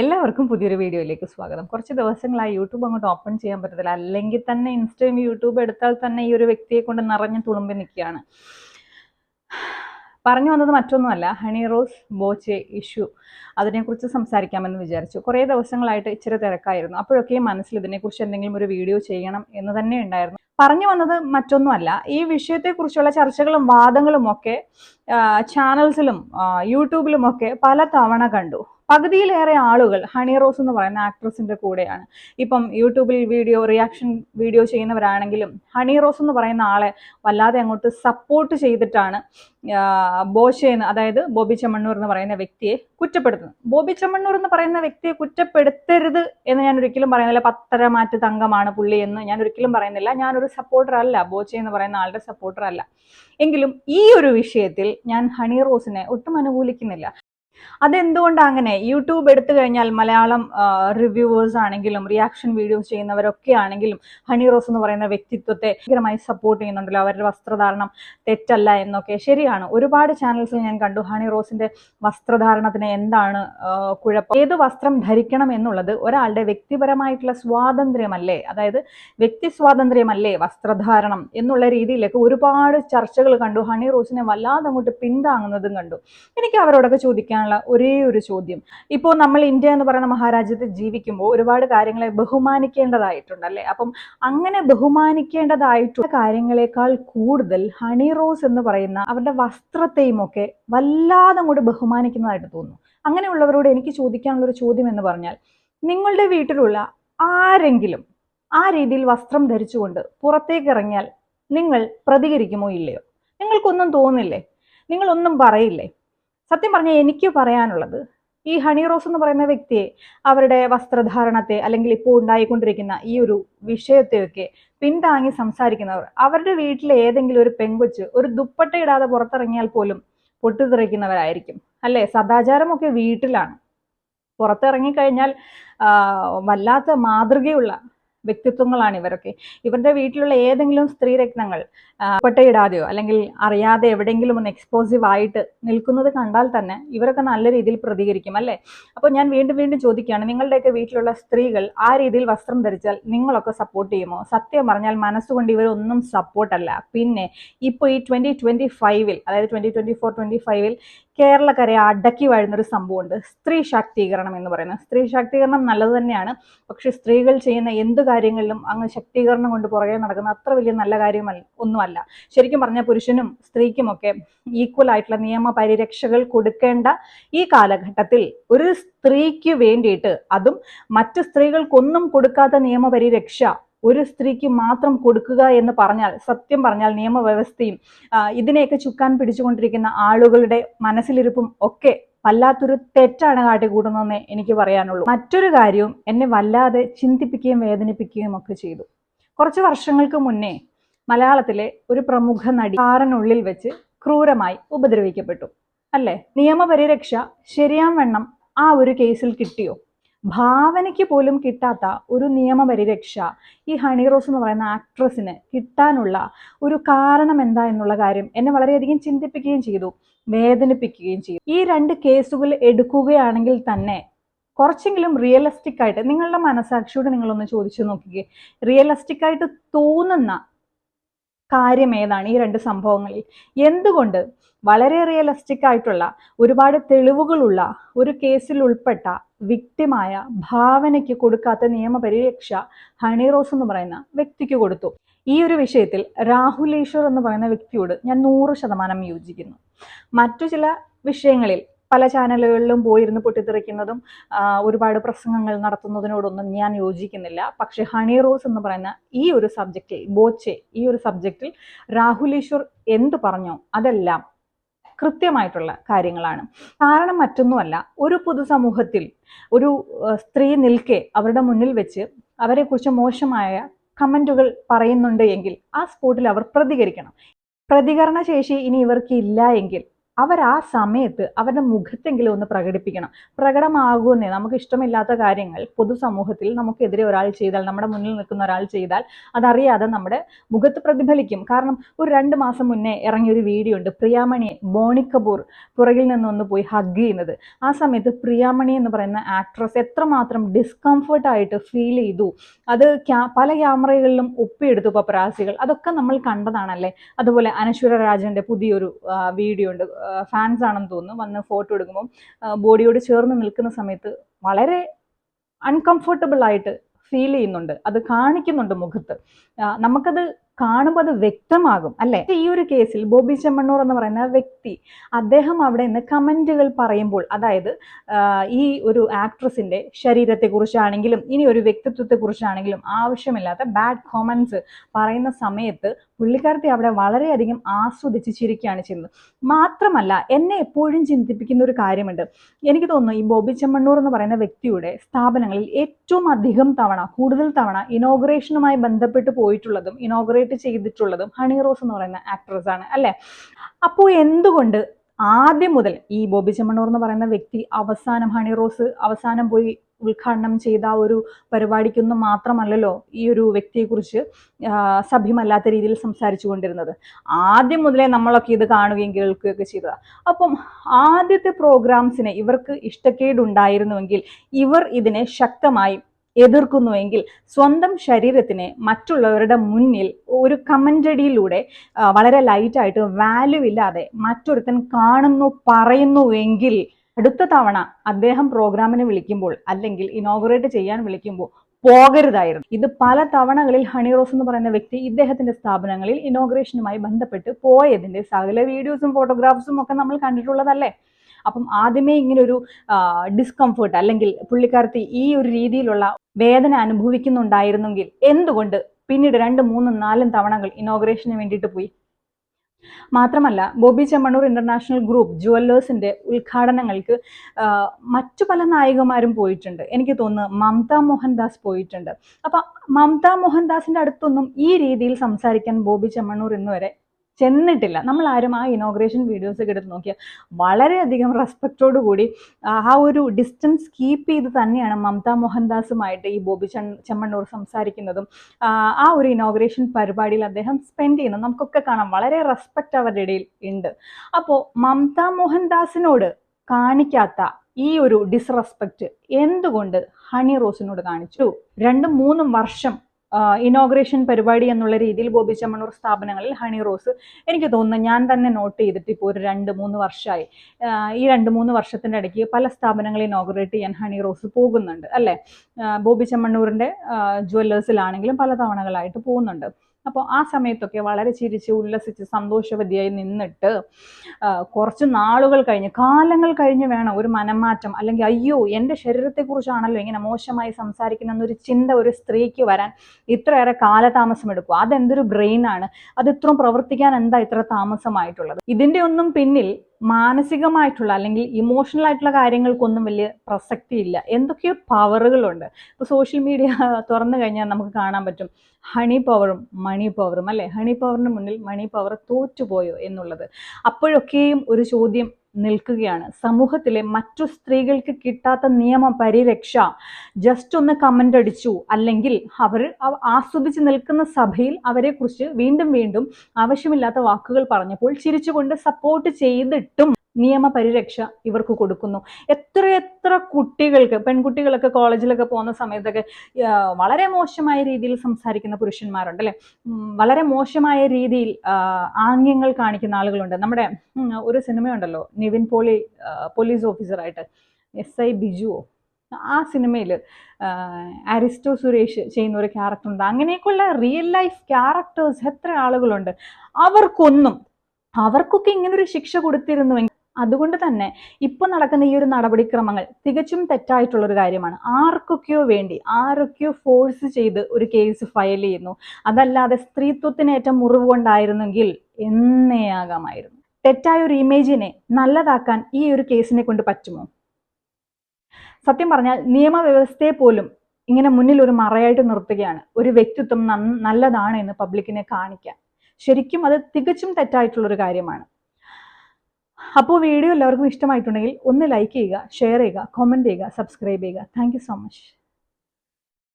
എല്ലാവർക്കും പുതിയൊരു വീഡിയോയിലേക്ക് സ്വാഗതം. കുറച്ച് ദിവസങ്ങളായി യൂട്യൂബ് അങ്ങോട്ട് ഓപ്പൺ ചെയ്യാൻ പറ്റത്തില്ല. അല്ലെങ്കിൽ തന്നെ ഇൻസ്റ്റയും യൂട്യൂബ് എടുത്താൽ തന്നെ ഈ ഒരു വ്യക്തിയെ കൊണ്ട് നിറഞ്ഞ് തുളുമ്പി നിൽക്കുകയാണ്. പറഞ്ഞു വന്നത് മറ്റൊന്നുമല്ല. ഹണി റോസ് ബോച്ചെ ഇഷ്യൂ അതിനെക്കുറിച്ച് സംസാരിക്കാമെന്ന് വിചാരിച്ചു. കുറേ ദിവസങ്ങളായിട്ട് ഇച്ചിരി തിരക്കായിരുന്നു. അപ്പോഴൊക്കെ മനസ്സിൽ ഇതിനെക്കുറിച്ച് എന്തെങ്കിലും ഒരു വീഡിയോ ചെയ്യണം എന്ന് തന്നെ ഉണ്ടായിരുന്നു. പറഞ്ഞു വന്നത് മറ്റൊന്നുമല്ല. ഈ വിഷയത്തെക്കുറിച്ചുള്ള ചർച്ചകളും വാദങ്ങളും ഒക്കെ ചാനൽസിലും യൂട്യൂബിലും ഒക്കെ പല തവണ കണ്ടു. പകുതിയിലേറെ ആളുകൾ ഹണി റോസ് എന്ന് പറയുന്ന ആക്ട്രസിന്റെ കൂടെയാണ്. ഇപ്പം യൂട്യൂബിൽ വീഡിയോ റിയാക്ഷൻ വീഡിയോ ചെയ്യുന്നവരാണെങ്കിലും ഹണി റോസ് എന്ന് പറയുന്ന ആളെ വല്ലാതെ അങ്ങോട്ട് സപ്പോർട്ട് ചെയ്തിട്ടാണ് ബോഷേന്ന് അതായത് ബോബി ചെമ്മണ്ണൂർ എന്ന് പറയുന്ന വ്യക്തിയെ കുറ്റപ്പെടുത്തുന്നത്. ബോബി ചെമ്മണ്ണൂർ എന്ന് പറയുന്ന വ്യക്തിയെ കുറ്റപ്പെടുത്തരുത് എന്ന് ഞാൻ ഒരിക്കലും പറയുന്നില്ല. പത്തര മാറ്റ് തങ്കമാണ് പുള്ളി എന്ന് ഞാൻ ഒരിക്കലും പറയുന്നില്ല. ഞാനൊരു സപ്പോർട്ടർ അല്ല ബോച്ചെ എന്ന് പറയുന്ന ആളുടെ സപ്പോർട്ടർ അല്ല. എങ്കിലും ഈ ഒരു വിഷയത്തിൽ ഞാൻ ഹണി റോസിനെ ഒട്ടും അനുകൂലിക്കുന്നില്ല. അതെന്തുകൊണ്ടാണ് അങ്ങനെ യൂട്യൂബ് എടുത്തു കഴിഞ്ഞാൽ മലയാളം റിവ്യൂവേഴ്സ് ആണെങ്കിലും റിയാക്ഷൻ വീഡിയോസ് ചെയ്യുന്നവരൊക്കെ ആണെങ്കിലും ഹണി റോസ് എന്ന് പറയുന്ന വ്യക്തിത്വത്തെ ഭയങ്കരമായി സപ്പോർട്ട് ചെയ്യുന്നുണ്ടല്ലോ. അവരുടെ വസ്ത്രധാരണം തെറ്റല്ല എന്നൊക്കെ. ശരിയാണ്. ഒരുപാട് ചാനൽസിൽ ഞാൻ കണ്ടു. ഹണി റോസിന്റെ വസ്ത്രധാരണത്തിന് എന്താണ് കുഴപ്പം? ഏത് വസ്ത്രം ധരിക്കണം എന്നുള്ളത് ഒരാളുടെ വ്യക്തിപരമായിട്ടുള്ള സ്വാതന്ത്ര്യമല്ലേ? അതായത് വ്യക്തി സ്വാതന്ത്ര്യമല്ലേ വസ്ത്രധാരണം എന്നുള്ള രീതിയിലൊക്കെ ഒരുപാട് ചർച്ചകൾ കണ്ടു. ഹണി റോസിനെ വല്ലാതെ അങ്ങോട്ട് പിന്താങ്ങുന്നതും കണ്ടു. എനിക്ക് അവരോടൊക്കെ ചോദിക്കാനുള്ള ഒരേ ഒരു ചോദ്യം. ഇപ്പോൾ നമ്മൾ ഇന്ത്യ എന്ന് പറയുന്ന മഹാരാജ്യത്ത് ജീവിക്കുമ്പോൾ ഒരുപാട് കാര്യങ്ങളെ ബഹുമാനിക്കേണ്ടതായിട്ടുണ്ട് അല്ലേ അപ്പം അങ്ങനെ ബഹുമാനിക്കേണ്ടതായിട്ടുള്ള കാര്യങ്ങളെക്കാൾ കൂടുതൽ ഹണി റോസ് എന്ന് പറയുന്ന അവരുടെ വസ്ത്രത്തെയും ഒക്കെ വല്ലാതെ അങ്ങോട്ട് ബഹുമാനിക്കുന്നതായിട്ട് തോന്നുന്നു. അങ്ങനെയുള്ളവരോട് എനിക്ക് ചോദിക്കാനുള്ള ഒരു ചോദ്യം എന്ന് പറഞ്ഞാൽ നിങ്ങളുടെ വീട്ടിലുള്ള ആരെങ്കിലും ആ രീതിയിൽ വസ്ത്രം ധരിച്ചുകൊണ്ട് പുറത്തേക്ക് ഇറങ്ങിയാൽ നിങ്ങൾ പ്രതികരിക്കുമോ ഇല്ലയോ? നിങ്ങൾക്കൊന്നും തോന്നില്ലേ? നിങ്ങളൊന്നും പറയില്ലേ? സത്യം പറഞ്ഞാൽ എനിക്ക് പറയാനുള്ളത് ഈ ഹണി റോസ് എന്ന് പറയുന്ന വ്യക്തിയെ അവരുടെ വസ്ത്രധാരണത്തെ അല്ലെങ്കിൽ ഇപ്പോൾ ഉണ്ടായിക്കൊണ്ടിരിക്കുന്ന ഈ ഒരു വിഷയത്തെയൊക്കെ പിന്താങ്ങി സംസാരിക്കുന്നവർ അവരുടെ വീട്ടിലെ ഏതെങ്കിലും ഒരു പെങ്കൊച്ച് ഒരു ദുപ്പട്ട ഇടാതെ പുറത്തിറങ്ങിയാൽ പോലും പൊട്ടിത്തെറിക്കുന്നവരായിരിക്കും. അല്ലേ? സദാചാരമൊക്കെ വീട്ടിലാണ്. പുറത്തിറങ്ങിക്കഴിഞ്ഞാൽ വല്ലാത്ത മാതൃകയുള്ള വ്യക്തിത്വങ്ങളാണ് ഇവരൊക്കെ. ഇവരുടെ വീട്ടിലുള്ള ഏതെങ്കിലും സ്ത്രീ സ്ത്രീരത്നങ്ങൾ പട്ടയിടാതെയോ അല്ലെങ്കിൽ അറിയാതെ എവിടെയെങ്കിലും ഒന്ന് എക്സ്പോസീവ് ആയിട്ട് നിൽക്കുന്നത് കണ്ടാൽ തന്നെ ഇവരൊക്കെ നല്ല രീതിയിൽ പ്രതികരിക്കും അല്ലേ? അപ്പോൾ ഞാൻ വീണ്ടും വീണ്ടും ചോദിക്കുകയാണ് നിങ്ങളുടെയൊക്കെ വീട്ടിലുള്ള സ്ത്രീകൾ ആ രീതിയിൽ വസ്ത്രം ധരിച്ചാൽ നിങ്ങളൊക്കെ സപ്പോർട്ട് ചെയ്യുമോ? സത്യം പറഞ്ഞാൽ മനസ്സുകൊണ്ട് ഇവരൊന്നും സപ്പോർട്ടല്ല പിന്നെ ഇപ്പോൾ ഈ ട്വന്റി ട്വന്റി ഫൈവിൽ അതായത് ട്വന്റി ട്വന്റി ഫോർ ട്വന്റി ഫൈവിൽ കേരളക്കരയെ അടക്കി വാഴുന്നൊരു സംഭവമുണ്ട്. സ്ത്രീ ശാക്തീകരണം എന്ന് പറയുന്നത്. സ്ത്രീ ശാക്തീകരണം നല്ലത് തന്നെയാണ്. പക്ഷെ സ്ത്രീകൾ ചെയ്യുന്ന എന്ത് കാര്യങ്ങളിലും അങ്ങ് ശക്തീകരണം കൊണ്ട് പുറകെ നടക്കുന്ന അത്ര വലിയ നല്ല കാര്യമല്ല ഒന്നുമല്ല. ശരിക്കും പറഞ്ഞാൽ പുരുഷനും സ്ത്രീക്കുമൊക്കെ ഈക്വൽ ആയിട്ടുള്ള നിയമ പരിരക്ഷകൾ കൊടുക്കേണ്ട ഈ കാലഘട്ടത്തിൽ ഒരു സ്ത്രീക്ക് വേണ്ടിയിട്ട് അതും മറ്റ് സ്ത്രീകൾക്കൊന്നും കൊടുക്കാത്ത നിയമപരിരക്ഷ ഒരു സ്ത്രീക്ക് മാത്രം കൊടുക്കുക എന്ന് പറഞ്ഞാൽ സത്യം പറഞ്ഞാൽ നിയമവ്യവസ്ഥയും ഇതിനെയൊക്കെ ചുക്കാൻ പിടിച്ചുകൊണ്ടിരിക്കുന്ന ആളുകളുടെ മനസ്സിലിരിപ്പും ഒക്കെ വല്ലാത്തൊരു തെറ്റാണ് കാട്ടിക്കൂടുന്നതെന്ന് എനിക്ക് പറയാനുള്ളൂ. മറ്റൊരു കാര്യവും എന്നെ വല്ലാതെ ചിന്തിപ്പിക്കുകയും വേദനിപ്പിക്കുകയും ഒക്കെ ചെയ്തു. കുറച്ച് വർഷങ്ങൾക്ക് മുന്നേ മലയാളത്തിലെ ഒരു പ്രമുഖ നടി കാറിനുള്ളിൽ വെച്ച് ക്രൂരമായി ഉപദ്രവിക്കപ്പെട്ടു. അല്ലേ? നിയമപരിരക്ഷ ശരിയാം വണ്ണം ആ ഒരു കേസിൽ കിട്ടിയോ? ഭാവനയ്ക്ക് പോലും കിട്ടാത്ത ഒരു നിയമപരിരക്ഷ ഈ ഹണി റോസ് എന്ന് പറയുന്ന ആക്ട്രസിന് കിട്ടാനുള്ള ഒരു കാരണം എന്താ എന്നുള്ള കാര്യം എന്നെ വളരെയധികം ചിന്തിപ്പിക്കുകയും ചെയ്തു വേദനിപ്പിക്കുകയും ചെയ്തു. ഈ രണ്ട് കേസുകൾ എടുക്കുകയാണെങ്കിൽ തന്നെ കുറച്ചെങ്കിലും റിയലിസ്റ്റിക് ആയിട്ട് നിങ്ങളുടെ മനസാക്ഷിയോട് നിങ്ങളൊന്ന് ചോദിച്ചു നോക്കിക്കേ. റിയലിസ്റ്റിക് ആയിട്ട് തോന്നുന്ന കാര്യം ഏതാണ് ഈ രണ്ട് സംഭവങ്ങളിൽ? എന്തുകൊണ്ട് വളരെ റിയലിസ്റ്റിക് ആയിട്ടുള്ള ഒരുപാട് തെളിവുകളുള്ള ഒരു കേസിൽ ഉൾപ്പെട്ട വിക്ടിമായ ഭാവനയ്ക്ക് കൊടുക്കാത്ത നിയമപരിരക്ഷ ഹണി റോസ് എന്ന് പറയുന്ന വ്യക്തിക്ക് കൊടുത്തു. ഈ ഒരു വിഷയത്തിൽ രാഹുൽ ഈശ്വർ എന്ന് പറയുന്ന വ്യക്തിയോട് ഞാൻ നൂറ് ശതമാനം യോജിക്കുന്നു. മറ്റു ചില വിഷയങ്ങളിൽ പല ചാനലുകളിലും പോയിരുന്ന് പൊട്ടിത്തെറിക്കുന്നതും ഒരുപാട് പ്രസംഗങ്ങൾ നടത്തുന്നതിനോടൊന്നും ഞാൻ യോജിക്കുന്നില്ല. പക്ഷെ ഹണി റോസ് എന്ന് പറയുന്ന ഈ ഒരു സബ്ജക്റ്റിൽ ബോച്ചെ ഈ ഒരു സബ്ജക്റ്റിൽ രാഹുൽ ഈശ്വർ എന്ത് പറഞ്ഞോ അതെല്ലാം കൃത്യമായിട്ടുള്ള കാര്യങ്ങളാണ്. കാരണം മറ്റൊന്നുമല്ല ഒരു പൊതുസമൂഹത്തിൽ ഒരു സ്ത്രീ നിൽക്കെ അവരുടെ മുന്നിൽ വെച്ച് അവരെക്കുറിച്ച് മോശമായ കമന്റുകൾ പറയുന്നുണ്ട് എങ്കിൽ ആ സ്പോട്ടിൽ അവർ പ്രതികരിക്കണം. പ്രതികരണ ശേഷി ഇനി ഇവർക്ക് ഇല്ല എങ്കിൽ അവർ ആ സമയത്ത് അവരുടെ മുഖത്തെങ്കിലും ഒന്ന് പ്രകടിപ്പിക്കണം. പ്രകടമാകുന്നേ നമുക്ക് ഇഷ്ടമില്ലാത്ത കാര്യങ്ങൾ പൊതുസമൂഹത്തിൽ നമുക്കെതിരെ ഒരാൾ ചെയ്താൽ നമ്മുടെ മുന്നിൽ നിൽക്കുന്ന ഒരാൾ ചെയ്താൽ അതറിയാതെ നമ്മുടെ മുഖത്ത് പ്രതിഫലിക്കും. കാരണം ഒരു രണ്ട് മാസം മുന്നേ ഇറങ്ങിയ ഒരു വീഡിയോ ഉണ്ട് പ്രിയാമണിയെ ബോണി കപൂർ പുറകിൽ നിന്നൊന്ന് പോയി ഹഗ് ചെയ്യുന്നത്. ആ സമയത്ത് പ്രിയാമണി എന്ന് പറയുന്ന ആക്ട്രസ് എത്രമാത്രം ഡിസ്കംഫർട്ടായിട്ട് ഫീൽ ചെയ്തു. അത് പല ക്യാമറകളിലും ഒപ്പിയെടുത്തു പപ്പരാസികൾ അതൊക്കെ നമ്മൾ കണ്ടതാണല്ലേ? അതുപോലെ അനശ്വര രാജന്റെ പുതിയൊരു വീഡിയോ ഉണ്ട് ഫാൻസ് ആണെന്ന് തോന്നുന്നു. വന്ന് ഫോട്ടോ എടുക്കുമ്പോൾ ബോഡിയോട് ചേർന്ന് നിൽക്കുന്ന സമയത്ത് വളരെ അൺകംഫർട്ടബിൾ ആയിട്ട് ഫീൽ ചെയ്യുന്നുണ്ട്. അത് കാണിക്കുന്നുണ്ട് മുഖത്ത്. നമുക്കത് കാണുമ്പോൾ അത് വ്യക്തമാകും അല്ലെ? ഈ ഒരു കേസിൽ ബോബി ചെമ്മണ്ണൂർ എന്ന് പറയുന്ന വ്യക്തി അദ്ദേഹം അവിടെ നിന്ന് കമന്റുകൾ പറയുമ്പോൾ അതായത് ഈ ഒരു ആക്ട്രസിന്റെ ശരീരത്തെക്കുറിച്ചാണെങ്കിലും ഇനി ഒരു വ്യക്തിത്വത്തെക്കുറിച്ചാണെങ്കിലും ആവശ്യമില്ലാത്ത ബാഡ് കോമൻസ് പറയുന്ന സമയത്ത് പുള്ളിക്കാരത്തി അവിടെ വളരെയധികം ആസ്വദിച്ച് ചിരിക്കുകയാണ് ചെയ്യുന്നത്. മാത്രമല്ല എന്നെ എപ്പോഴും ചിന്തിപ്പിക്കുന്ന ഒരു കാര്യമുണ്ട്. എനിക്ക് തോന്നുന്നു ഈ ബോബി ചെമ്മണ്ണൂർ എന്ന് പറയുന്ന വ്യക്തിയുടെ സ്ഥാപനങ്ങളിൽ ഏറ്റവും അധികം തവണ കൂടുതൽ തവണ ഇനോഗ്രേഷനുമായി ബന്ധപ്പെട്ട് പോയിട്ടുള്ളതും ഇനോഗ്രേറ്റ് ചെയ്തിട്ടുള്ളതും ഹണി റോസ് എന്ന് പറയുന്ന ആക്ട്രസ് ആണ് അല്ലെ? അപ്പോൾ എന്തുകൊണ്ട് ആദ്യം മുതൽ ഈ ബോബി ചെമ്മണ്ണൂർ എന്ന് പറയുന്ന വ്യക്തി അവസാനം ഹണി റോസ് അവസാനം പോയി ഉദ്ഘാടനം ചെയ്ത ഒരു പരിപാടിക്കൊന്നും മാത്രമല്ലല്ലോ ഈ ഒരു വ്യക്തിയെക്കുറിച്ച് കുറിച്ച് സഭ്യമല്ലാത്ത രീതിയിൽ സംസാരിച്ചു കൊണ്ടിരുന്നത്. ആദ്യം മുതലേ നമ്മളൊക്കെ ഇത് കാണുകയും കേൾക്കുകയൊക്കെ ചെയ്തതാണ് അപ്പം ആദ്യത്തെ പ്രോഗ്രാംസിനെ ഇവർക്ക് ഇഷ്ടക്കേടുണ്ടായിരുന്നുവെങ്കിൽ ഇവർ ഇതിനെ ശക്തമായി എതിർക്കുന്നുവെങ്കിൽ സ്വന്തം ശരീരത്തിനെ മറ്റുള്ളവരുടെ മുന്നിൽ ഒരു കമന്റടിയിലൂടെ വളരെ ലൈറ്റായിട്ട് വാല്യൂ ഇല്ലാതെ മറ്റൊരുത്തൻ കാണുന്നു പറയുന്നുവെങ്കിൽ അടുത്ത തവണ അദ്ദേഹം പ്രോഗ്രാമിന് വിളിക്കുമ്പോൾ അല്ലെങ്കിൽ ഇനോഗ്രേറ്റ് ചെയ്യാൻ വിളിക്കുമ്പോൾ പോകരുതായിരുന്നു. ഇത് പല തവണകളിൽ ഹണി റോസ് എന്ന് പറയുന്ന വ്യക്തി ഇദ്ദേഹത്തിന്റെ സ്ഥാപനങ്ങളിൽ ഇനോഗ്രേഷനുമായി ബന്ധപ്പെട്ട് പോയതിന്റെ സകല വീഡിയോസും ഫോട്ടോഗ്രാഫ്സും ഒക്കെ നമ്മൾ കണ്ടിട്ടുള്ളതല്ലേ? അപ്പം ആദ്യമേ ഇങ്ങനെ ഒരു ഡിസ്കംഫേർട്ട് അല്ലെങ്കിൽ പുള്ളിക്കാരത്തി ഈ ഒരു രീതിയിലുള്ള വേദന അനുഭവിക്കുന്നുണ്ടായിരുന്നെങ്കിൽ എന്തുകൊണ്ട് പിന്നീട് രണ്ട് മൂന്നും നാലും തവണകൾ ഇനോഗ്രേഷന് വേണ്ടിയിട്ട് പോയി? മാത്രമല്ല ബോബി ചെമ്മണൂർ ഇന്റർനാഷണൽ ഗ്രൂപ്പ് ജുവല്ലേഴ്സിന്റെ ഉദ്ഘാടനങ്ങൾക്ക് മറ്റു പല നായികമാരും പോയിട്ടുണ്ട്. എനിക്ക് തോന്നുന്നു മമത മോഹൻദാസ് പോയിട്ടുണ്ട്. അപ്പൊ മമത മോഹൻദാസിന്റെ അടുത്തൊന്നും ഈ രീതിയിൽ സംസാരിക്കാൻ ബോബി ചെമ്മണൂർ ഇന്ന് വരെ ചെന്നിട്ടില്ല. നമ്മൾ ആരും ആ ഇനോഗ്രേഷൻ വീഡിയോസ് ഒക്കെ എടുത്ത് നോക്കിയാൽ വളരെയധികം റെസ്പെക്റ്റോടു കൂടി ആ ഒരു ഡിസ്റ്റൻസ് കീപ്പ് ചെയ്ത് തന്നെയാണ് മമത മോഹൻദാസുമായിട്ട് ഈ ബോബി ചെമ്മണ്ണൂർ സംസാരിക്കുന്നതും ആ ഒരു ഇനോഗ്രേഷൻ പരിപാടിയിൽ അദ്ദേഹം സ്പെൻഡ് ചെയ്യുന്നത് നമുക്കൊക്കെ കാണാം. വളരെ റെസ്പെക്റ്റ് അവരുടെ ഇടയിൽ ഉണ്ട്. അപ്പോൾ മമത മോഹൻദാസിനോട് കാണിക്കാത്ത ഈ ഒരു ഡിസ്റെസ്പെക്റ്റ് എന്തുകൊണ്ട് ഹണി റോസിനോട് കാണിച്ചു? രണ്ടും മൂന്നും വർഷം ഇനോഗ്രേഷൻ പരിപാടി എന്നുള്ള രീതിയിൽ ബോബി ചെമ്മണ്ണൂർ സ്ഥാപനങ്ങളിൽ ഹണി റോസ് എനിക്ക് തോന്നുന്നു ഞാൻ തന്നെ നോട്ട് ചെയ്തിട്ട് ഇപ്പോൾ ഒരു രണ്ട് മൂന്ന് വർഷമായി ഈ രണ്ട് മൂന്ന് വർഷത്തിന്റെ ഇടയ്ക്ക് പല സ്ഥാപനങ്ങളിൽ ഇനോഗ്രേറ്റ് ചെയ്യാൻ ഹണി റോസ് പോകുന്നുണ്ട് അല്ലേ? ബോബി ചെമ്മണ്ണൂരിന്റെ ജ്വല്ലേഴ്സിലാണെങ്കിലും പല തവണകളായിട്ട് പോകുന്നുണ്ട്. അപ്പോൾ ആ സമയത്തൊക്കെ വളരെ ചിരിച്ച് ഉല്ലസിച്ച് സന്തോഷവതിയായി നിന്നിട്ട് കുറച്ച് നാളുകൾ കഴിഞ്ഞ് കാലങ്ങൾ കഴിഞ്ഞ് വേണം ഒരു മനംമാറ്റം അല്ലെങ്കിൽ അയ്യോ എന്റെ ശരീരത്തെക്കുറിച്ചാണല്ലോ ഇങ്ങനെ മോശമായി സംസാരിക്കുന്ന ചിന്ത ഒരു സ്ത്രീക്ക് വരാൻ ഇത്രയേറെ കാലതാമസം എടുക്കും. അതെന്തൊരു ബ്രെയിനാണ്? അത് ഇത്രയും പ്രവർത്തിക്കാൻ എന്താ ഇത്ര താമസമായിട്ടുള്ളത്? ഇതിന്റെ ഒന്നും പിന്നിൽ മാനസികമായിട്ടുള്ള അല്ലെങ്കിൽ ഇമോഷണൽ ആയിട്ടുള്ള കാര്യങ്ങൾക്കൊന്നും വലിയ പ്രസക്തി ഇല്ല എന്തൊക്കെയോ പവറുകളുണ്ട് ഇപ്പോൾ സോഷ്യൽ മീഡിയ തുറന്നു കഴിഞ്ഞാൽ നമുക്ക് കാണാൻ പറ്റും ഹണി പവറും മണി പവറും അല്ലേ? ഹണി പവറിന് മുന്നിൽ മണി പവർ തോറ്റുപോയോ എന്നുള്ളത്. അപ്പോഴൊക്കെയും ഒരു ചോദ്യം നിൽക്കുകയാണ്. സമൂഹത്തിലെ മറ്റു സ്ത്രീകൾക്ക് കിട്ടാത്ത നിയമ പരിരക്ഷ ജസ്റ്റ് ഒന്ന് കമന്റ് അടിച്ചു. അല്ലെങ്കിൽ അവർ അവ- ആസ്വദിച്ച് നിൽക്കുന്ന സഭയിൽ അവരെക്കുറിച്ച് വീണ്ടും വീണ്ടും ആവശ്യമില്ലാത്ത വാക്കുകൾ പറഞ്ഞപ്പോൾ ചിരിച്ചുകൊണ്ട് സപ്പോർട്ട് ചെയ്തിട്ടും നിയമപരിരക്ഷ ഇവർക്ക് കൊടുക്കുന്നു. എത്ര എത്ര കുട്ടികൾക്ക് പെൺകുട്ടികളൊക്കെ കോളേജിലൊക്കെ പോകുന്ന സമയത്തൊക്കെ വളരെ മോശമായ രീതിയിൽ സംസാരിക്കുന്ന പുരുഷന്മാരുണ്ട് അല്ലെ വളരെ മോശമായ രീതിയിൽ ആംഗ്യങ്ങൾ കാണിക്കുന്ന ആളുകളുണ്ട്. നമ്മുടെ ഒരു സിനിമയുണ്ടല്ലോ നിവിൻ പോളി പോലീസ് ഓഫീസറായിട്ട് എസ് ഐ ബിജുവോ? ആ സിനിമയിൽ അരിസ്റ്റോ സുരേഷ് ചെയ്യുന്ന ഒരു ക്യാരക്ടർ ഉണ്ട്. അങ്ങനെയൊക്കെയുള്ള റിയൽ ലൈഫ് ക്യാരക്ടേഴ്സ് എത്ര ആളുകളുണ്ട്? അവർക്കൊന്നും അവർക്കൊക്കെ ഇങ്ങനൊരു ശിക്ഷ കൊടുത്തിരുന്നുവെങ്കിൽ അതുകൊണ്ട് തന്നെ ഇപ്പൊ നടക്കുന്ന ഈ ഒരു നടപടിക്രമങ്ങൾ തികച്ചും തെറ്റായിട്ടുള്ള ഒരു കാര്യമാണ്. ആർക്കൊക്കെയോ വേണ്ടി ആരൊക്കെയോ ഫോഴ്സ് ചെയ്ത് ഒരു കേസ് ഫയൽ ചെയ്യുന്നു. അതല്ലാതെ സ്ത്രീത്വത്തിനേറ്റ മുറിവ് കൊണ്ടായിരുന്നെങ്കിൽ എന്നേയാകാമായിരുന്നു. തെറ്റായ ഒരു ഇമേജിനെ നല്ലതാക്കാൻ ഈ ഒരു കേസിനെ കൊണ്ട് പറ്റുമോ? സത്യം പറഞ്ഞാൽ നിയമവ്യവസ്ഥയെ പോലും ഇങ്ങനെ മുന്നിൽ ഒരു മറയായിട്ട് നിർത്തുകയാണ് ഒരു വ്യക്തിത്വം നല്ലതാണ് എന്ന് പബ്ലിക്കിനെ കാണിക്കാൻ. ശരിക്കും അത് തികച്ചും തെറ്റായിട്ടുള്ളൊരു കാര്യമാണ്. അപ്പോൾ വീഡിയോ എല്ലാവർക്കും ഇഷ്ടമായിട്ടുണ്ടെങ്കിൽ ഒന്ന് ലൈക്ക് ചെയ്യുക ഷെയർ ചെയ്യുക കോമന്റ് ചെയ്യുക സബ്സ്ക്രൈബ് ചെയ്യുക. Thank so much